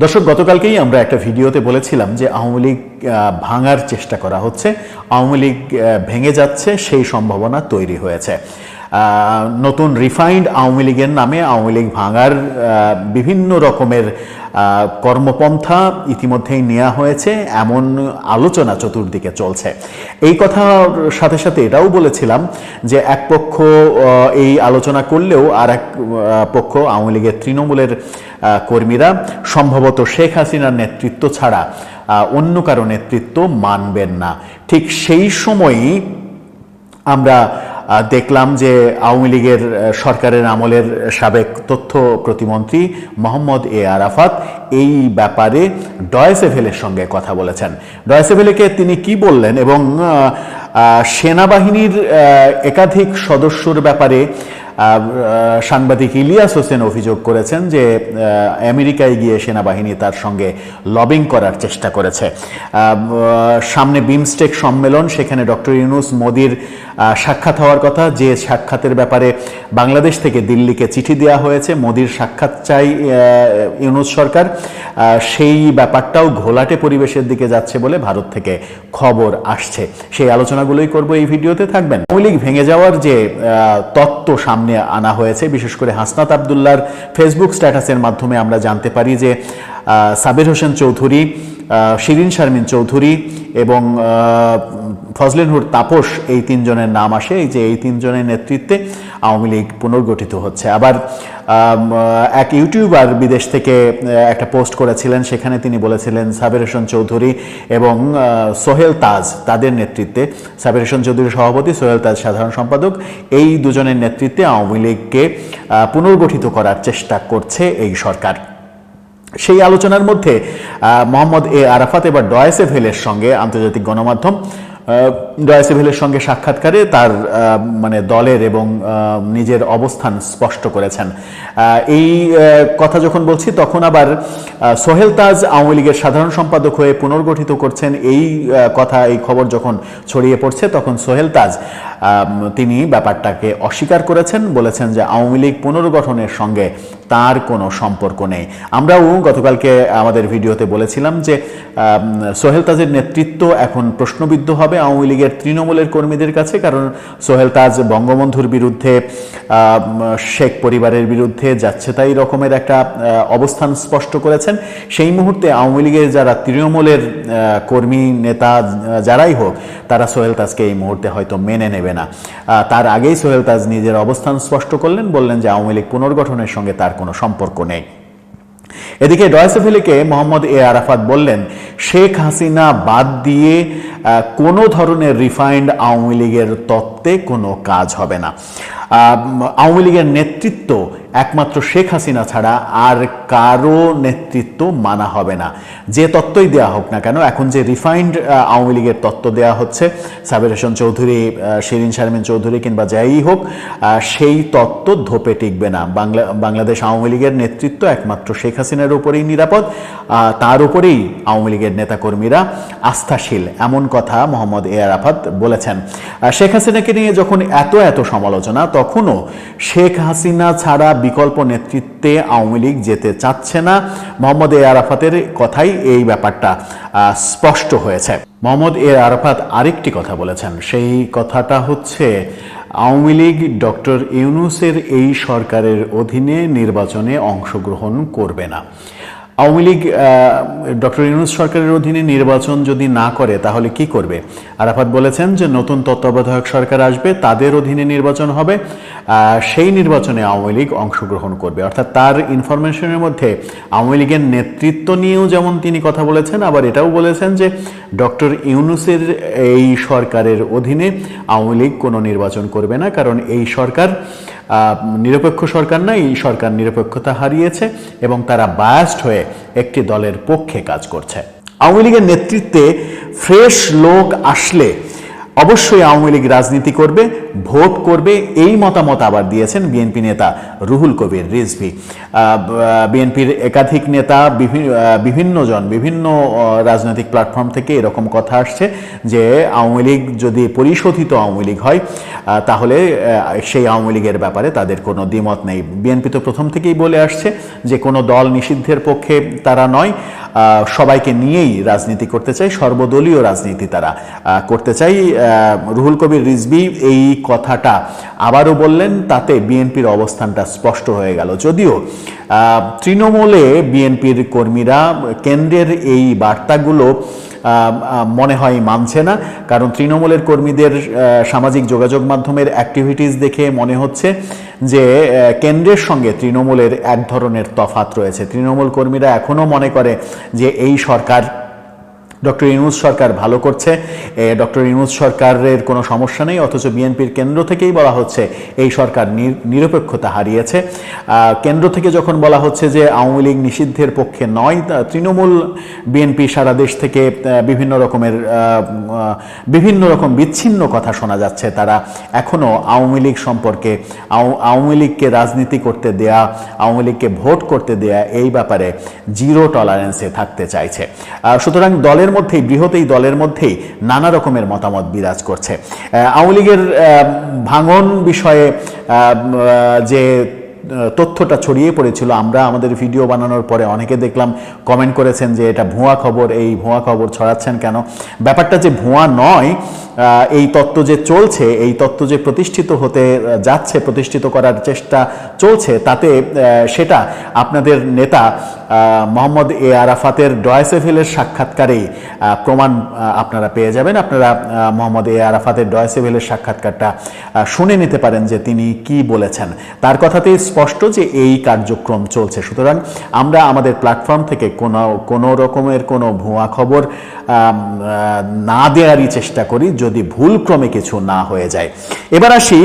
দর্শক, গতকালকেই আমরা একটা ভিডিওতে বলেছিলাম যে আওয়ামী লীগ ভাঙার চেষ্টা করা হচ্ছে। আওয়ামী লীগ ভেঙে যাচ্ছে, সেই সম্ভাবনা তৈরি হয়েছে। নতুন রিফাইন্ড আওয়ামী লীগের নামে আওয়ামী লীগ ভাঙার বিভিন্ন রকমের কর্মপন্থা ইতিমধ্যেই নেওয়া হয়েছে, এমন আলোচনা চতুর্দিকে চলছে। এই কথার সাথে সাথে এটাও বলেছিলাম যে এক পক্ষ এই আলোচনা করলেও আর এক পক্ষ আওয়ামী লীগের তৃণমূলের কর্মীরা, সম্ভবত শেখ হাসিনার নেতৃত্ব ছাড়া অন্য কারও নেতৃত্ব মানবেন না। ঠিক সেই সময়ই আমরা দেখলাম যে আওয়ামী লীগের সরকারের আমলের সাবেক তথ্য প্রতিমন্ত্রী মোহাম্মদ এ আরাফাত এই ব্যাপারে ডয়েসেভেলের সঙ্গে কথা বলেছেন। ডয়েসেভেলেকে তিনি কি বললেন এবং সেনাবাহিনীর একাধিক সদস্যর ব্যাপারে সাংবাদিক ইলিয়াস হোসেন অভিযোগ করেছেন যে আমেরিকায় গিয়ে সেনাবাহিনী তার সঙ্গে লবিং করার চেষ্টা করেছে। সামনে বিমস্টেক সম্মেলন, সেখানে ডক্টর ইউনুস মোদির সাক্ষাৎ হওয়ার কথা, যে সাক্ষাতের ব্যাপারে বাংলাদেশ থেকে দিল্লিকে চিঠি দেওয়া হয়েছে মোদির সাক্ষাৎ চাই ইউনুস সরকার। সেই ব্যাপারটাও ঘোলাটে পরিবেশের দিকে যাচ্ছে বলে ভারত থেকে খবর আসছে। সেই আলোচনাগুলোই করব এই ভিডিওতে থাকবেন। আওয়ামী লীগ ভেঙে যাওয়ার যে তত্ত্ব সামনে আনা হয়েছে বিশেষ করে হাসনাত আবদুল্লার ফেসবুক স্ট্যাটাসের মাধ্যমে আমরা জানতে পারি যে সাবির হোসেন চৌধুরী শিরিন শারমিন চৌধুরী এবং আহ, ফজলেন হুর তাপস এই তিনজনের নাম আসে। এই যে এই তিনজনের নেতৃত্বে আওয়ামী লীগ পুনর্গঠিত হচ্ছে। আবার এক ইউটিউবার বিদেশ থেকে একটা পোস্ট করেছিলেন, সেখানে তিনি বলেছিলেন, সাবের হোসেন চৌধুরী এবং সোহেল তাজ তাদের নেতৃত্বে, সাবের হোসেন চৌধুরী সভাপতি, সোহেল তাজ সাধারণ সম্পাদক, এই দুজনের নেতৃত্বে আওয়ামী লীগকে পুনর্গঠিত করার চেষ্টা করছে এই সরকার। সেই আলোচনার মধ্যে মোহাম্মদ এ আরাফাত এবার ডয়েসে ভেলের সঙ্গে আন্তর্জাতিক গণমাধ্যম ডয়েসে ভেলের সঙ্গে সাক্ষাৎকারে তার মানে দলের এবং নিজের অবস্থান স্পষ্ট করেছেন। এই কথা যখন বলছি তখন আবার সোহেল তাজ আওয়ামী লীগের সাধারণ সম্পাদক হয়ে পুনর্গঠিত করছেন এই কথা, এই খবর যখন ছড়িয়ে পড়ছে তখন সোহেল তাজ তিনি ব্যাপারটাকে অস্বীকার করেছেন, বলেছেন যে আওয়ামী লীগ পুনর্গঠনের সঙ্গে তার কোনো সম্পর্ক নেই। আমরাও গতকালকে আমাদের ভিডিওতে বলেছিলাম যে সোহেল তাজের নেতৃত্ব এখন প্রশ্নবিদ্ধ হবে আওয়ামী লীগের তৃণমূলের কর্মীদের কাছে, কারণ সোহেল তাজ বঙ্গবন্ধুর বিরুদ্ধে শেখ পরিবারের বিরুদ্ধে যাচ্ছে তাই রকমের একটা অবস্থান স্পষ্ট করেছেন। সেই মুহূর্তে আওয়ামী লীগের যারা তৃণমূলের কর্মী, নেতা যারাই হোক, তারা সোহেল তাজকে এই মুহূর্তে হয়তো মেনে নেবে না। তার আগেই সোহেল তাজ নিজের অবস্থান স্পষ্ট করলেন, বললেন যে আওয়ামী লীগ পুনর্গঠনের সঙ্গে তার কোনো সম্পর্ক নেই। এদিকে ডয়সেফেলিকে মোহাম্মদ এ আরাফাত বললেন, শেখ হাসিনা বাদ দিয়ে কোনো ধরনের রিফাইন্ড আওয়ামী লীগের তত্ত্বে কোনো কাজ হবে না। আওয়ামী লীগের নেতৃত্ব একমাত্র শেখ হাসিনা ছাড়া আর কারও নেতৃত্ব মানা হবে না। যে তত্ত্বই দেওয়া হোক না কেন, এখন যে রিফাইন্ড আওয়ামী লীগের তত্ত্ব দেওয়া হচ্ছে, সাবির হোসেন চৌধুরী শিরিন শারমিন চৌধুরী কিংবা যাই হোক সেই তত্ত্ব ধোপে টিকবে না। বাংলা, বাংলাদেশ আওয়ামী লীগের নেতৃত্ব একমাত্র শেখ হাসিনার উপরেই নিরাপদ তার উপরেই আওয়ামী লীগের নেতাকর্মীরা আস্থাশীল। এমন কথা মোহাম্মদ এ আরাফাত বলেছেন। শেখ হাসিনাকে নিয়ে যখন এত এত সমালোচনা, তখনও শেখ হাসিনা ছাড়া বিকল্প নেতৃত্বে আওয়ামী লীগ যেতে চাচ্ছে না। মোহাম্মদ এ আরাফাতের কথাই এই ব্যাপারটা স্পষ্ট হয়েছে। মোহাম্মদ এ আরাফাত আরেকটি কথা বলেছেন। সেই কথাটা হচ্ছে, আওয়ামী লীগ ডক্টর ইউনুসের এই সরকারের অধীনে নির্বাচনে অংশগ্রহণ করবে না। আওয়ামী লীগ ডক্টর ইউনুস সরকারের অধীনে নির্বাচন যদি না করে, তাহলে কি করবে? আরাফাত বলেছেন যে নতুন তত্ত্বাবধায়ক সরকার আসবে, তাদের অধীনে নির্বাচন হবে সেই নির্বাচনে আওয়ামী লীগ অংশগ্রহণ করবে। অর্থাৎ তার ইনফরমেশনের মধ্যে আওয়ামী লীগের নেতৃত্ব নিয়েও যেমন তিনি কথা বলেছেন, আবার এটাও বলেছেন যে ডক্টর ইউনুসের এই সরকারের অধীনে আওয়ামী লীগ কোনো নির্বাচন করবে না, কারণ এই সরকার নিরপেক্ষ সরকার না এই সরকার নিরপেক্ষতা হারিয়েছে এবং তারা বায়াস্ট হয়ে একটি দলের পক্ষে কাজ করছে। আওয়ামী লীগের নেতৃত্বে ফ্রেশ লোক আসলে অবশ্যই আওয়ামী লীগ রাজনীতি করবে, ভোট করবে, এই মতামত আবার দিয়েছেন বিএনপি নেতা রুহুল কবির রিজভি। বিএনপির একাধিক নেতা বিভিন্ন জন বিভিন্ন রাজনৈতিক প্ল্যাটফর্ম থেকে এরকম কথা আসছে যে আওয়ামী লীগ যদি পরিশোধিত আওয়ামী লীগ হয় তাহলে সেই আওয়ামী লীগের ব্যাপারে তাদের কোনো দ্বিমত নেই। বিএনপি তো প্রথম থেকেই বলে আসছে যে কোনো দল নিষিদ্ধের পক্ষে তারা নয়। সবাইকে নিয়েই রাজনীতি করতে চাই, সর্বদলীয় রাজনীতি তারা করতে চাই। রুহুল কবির রিজবি এই কথাটা আবারও বললেন, তাতে বিএনপির অবস্থানটা স্পষ্ট হয়ে গেল। যদিও তৃণমূলে বিএনপির কর্মীরা কেন্দ্রের এই বার্তাগুলো মনে হয় মানছে না। কারণ তৃণমূলের কর্মীদের সামাজিক যোগাযোগ মাধ্যমের অ্যাক্টিভিটিস দেখে মনে হচ্ছে যে কেন্দ্রের সঙ্গে তৃণমূলের এক ধরনের তফাত রয়েছে। তৃণমূল কর্মীরা এখনও মনে করে যে, এই সরকার ডক্টর ইউনুস সরকার ভালো করছে। ডক্টর ইউনুস সরকারের কোনো সমস্যা নেই, অথচ বিএনপির কেন্দ্র থেকেই বলা হচ্ছে এই সরকার নির- নিরপেক্ষতা হারিয়েছে। কেন্দ্র থেকে যখন বলা হচ্ছে যে আওয়ামী লীগ নিষিদ্ধের পক্ষে নয় তৃণমূল বিএনপি সারা দেশ থেকে বিভিন্ন রকমের বিভিন্ন রকম বিচ্ছিন্ন কথা শোনা যাচ্ছে, তারা এখনও আওয়ামী লীগ সম্পর্কে, আও- আওয়ামী লীগকে রাজনীতি করতে দেয়া, আওয়ামী লীগকে ভোট করতে দেয়া, এই ব্যাপারে জিরো টলারেন্সে থাকতে চাইছে। সুতরাং দলের মধ্যেই বৃহৎ এই দলের মধ্যেই নানা রকমের মতামত বিরাজ করছে। আওয়ামী লীগের ভাঙন বিষয়ে যে তথ্যটা ছড়িয়ে পড়েছিল। আমরা আমাদের ভিডিও বানানোর পরে অনেকে দেখলাম কমেন্ট করেছেন যে এটা ভুয়া খবর, এই ভুয়া খবর ছড়াচ্ছেন কেন? ব্যাপারটা যে ভুয়া নয় এই তত্ত্ব যে চলছে, এই তত্ত্ব যে প্রতিষ্ঠিত হতে যাচ্ছে, প্রতিষ্ঠিত করার চেষ্টা চলছে, তাতে সেটা আপনাদের নেতা মোহাম্মদ এ আরাফাতের ডয়েসেভেলের সাক্ষাৎকারেই প্রমাণ আপনারা পেয়ে যাবেন। আপনারা মোহাম্মদ এ আরাফাতের ডয়েসেভেলের সাক্ষাৎকারটা শুনে নিতে পারেন যে তিনি কি বলেছেন। তার কথাতেই স্পষ্ট যে এই কার্যক্রম চলছে। সুতরাং আমরা আমাদের প্ল্যাটফর্ম থেকে কোনো কোনো রকমের কোনো ভুয়া খবর না দেওয়ারই চেষ্টা করি যদি ভুলক্রমে কিছু না হয়ে যায়। এবার আসি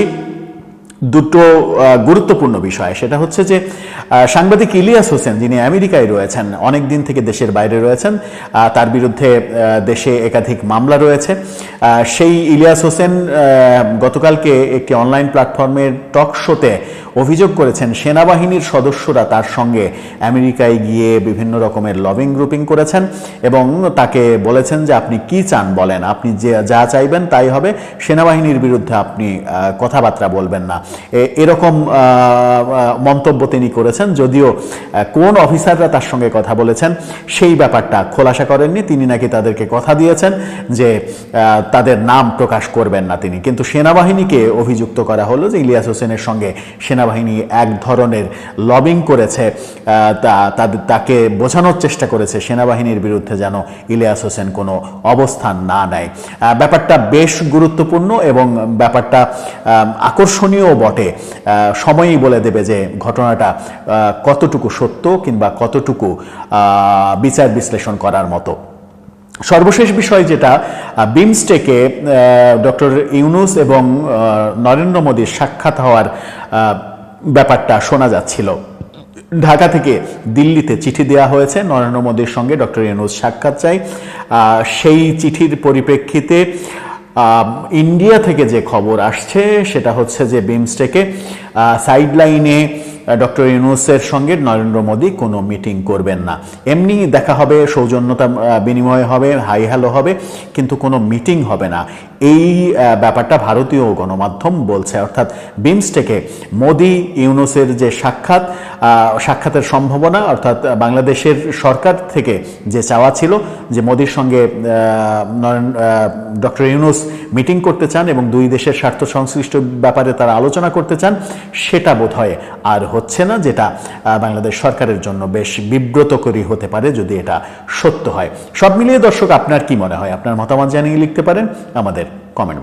দুটো গুরুত্বপূর্ণ বিষয়। সেটা হচ্ছে যে সাংবাদিক ইলিয়াস হোসেন যিনি আমেরিকায় রয়েছেন অনেক দিন থেকে দেশের বাইরে রয়েছেন তার বিরুদ্ধে দেশে একাধিক মামলা রয়েছে। সেই ইলিয়াস হোসেন গতকালকে একটি অনলাইন প্ল্যাটফর্মের টক শোতে অভিযোগ করেছেন সেনাবাহিনীর সদস্যরা তার সঙ্গে। আমেরিকায় গিয়ে বিভিন্ন রকমের লবিং গ্রুপিং করেছেন এবং তাকে বলেছেন যে, আপনি কি চান বলেন? আপনি যে যা চাইবেন তাই হবে। সেনাবাহিনীর বিরুদ্ধে আপনি কথাবার্তা বলবেন না। এরকম মন্তব্য তিনি করেছেন। যদিও কোন অফিসাররা তার সঙ্গে কথা বলেছেন সেই ব্যাপারটা খোলাসা করেননি। তিনি নাকি তাদেরকে কথা দিয়েছেন যে তাদের নাম প্রকাশ করবেন না তিনি। কিন্তু সেনাবাহিনীকে অভিযুক্ত করা হলো যে, ইলিয়াস হোসেনের সঙ্গে সেনাবাহিনী এক ধরনের লবিং করেছে তা- তাকে বোঝানোর চেষ্টা করেছে সেনাবাহিনীর বিরুদ্ধে যেন ইলিয়াস হোসেন কোনো অবস্থান না নেয়। ব্যাপারটা বেশ গুরুত্বপূর্ণ এবং ব্যাপারটা আকর্ষণীয় বটে। সময়ই বলে দেবে যে ঘটনাটা কতটুকু সত্য কিংবা কতটুকু বিচার বিশ্লেষণ করার মতো। সর্বশেষ বিষয় যেটা বিমস্টেকে ডক্টর ইউনুস এবং নরেন্দ্র মোদীর সাক্ষাৎ হওয়ার ব্যাপারটা শোনা যাচ্ছিল। ঢাকা থেকে দিল্লিতে চিঠি দেওয়া হয়েছে। নরেন্দ্র মোদীর সঙ্গে ডক্টর ইউনুস সাক্ষাৎ চাই। সেই চিঠির পরিপ্রেক্ষিতে ইন্ডিয়া থেকে যে খবর আসছে, সেটা হচ্ছে যে বিমস্টেকে সাইড লাইনে ডক্টর ইউনুসের সঙ্গে নরেন্দ্র মোদী কোনো মিটিং করবেন না। এমনি দেখা হবে, সৌজন্যতা বিনিময় হবে, হাই হ্যালো হবে, কিন্তু কোনো মিটিং হবে না। এই ব্যাপারটা ভারতীয় গণমাধ্যম বলছে। অর্থাৎ বিমস্টেকে মোদি ইউনুসের যে সাক্ষাৎ সাক্ষাতের সম্ভাবনা, অর্থাৎ বাংলাদেশের সরকার থেকে যে চাওয়া ছিল, যে মোদির সঙ্গে ডক্টর ইউনুস মিটিং করতে চান এবং দুই দেশের স্বার্থ সংশ্লিষ্ট ব্যাপারে তারা আলোচনা করতে চান সেটা বোধ হয় আর হচ্ছে না, যেটা বাংলাদেশ সরকারের জন্য বেশ বিব্রতকরী হতে পারে যদি এটা সত্য হয়। সব মিলিয়ে দর্শক, আপনার কি মনে হয়? আপনার মতামত জানিয়ে লিখতে পারেন আমাদের কমেন্ট